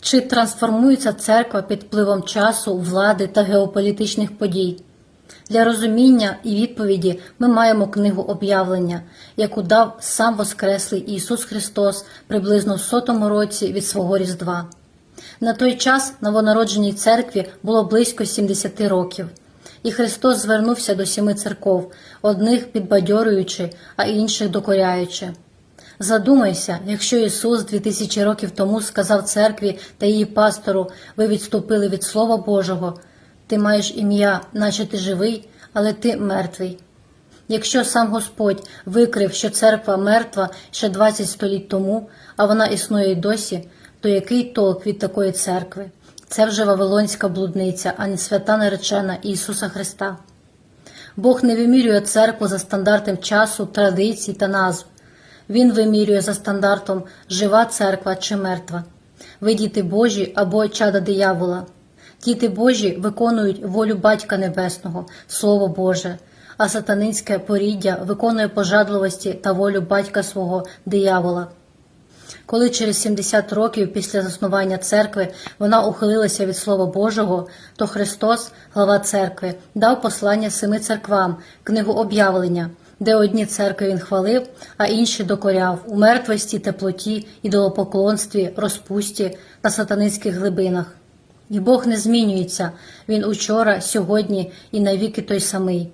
Чи трансформується церква під впливом часу, влади та геополітичних подій? Для розуміння і відповіді ми маємо книгу об'явлення, яку дав сам Воскреслий Ісус Христос приблизно в сотому році від свого Різдва. На той час новонародженій церкві було близько 70 років, і Христос звернувся до сіми церков, одних підбадьорюючи, а інших докоряючи. Задумайся, якщо Ісус 2000 років тому сказав церкві та її пастору, ви відступили від Слова Божого, ти маєш ім'я, наче ти живий, але ти мертвий. Якщо сам Господь викрив, що церква мертва ще 20 століть тому, а вона існує й досі, то який толк від такої церкви? Це вже Вавилонська блудниця, а не свята наречена Ісуса Христа. Бог не вимірює церкву за стандартом часу, традицій та назв. Він вимірює за стандартом жива церква чи мертва. Ви діти Божі або чада диявола. Діти Божі виконують волю Батька Небесного, Слово Боже, а сатанинське поріддя виконує пожадливості та волю батька свого диявола. Коли через 70 років після заснування церкви вона ухилилася від Слова Божого, то Христос, глава церкви, дав послання семи церквам, книгу об'явлення, де одні церкви він хвалив, а інші докоряв у мертвості, теплоті, ідолопоклонстві, розпусті та сатанинських глибинах. І Бог не змінюється, Він учора, сьогодні і навіки той самий.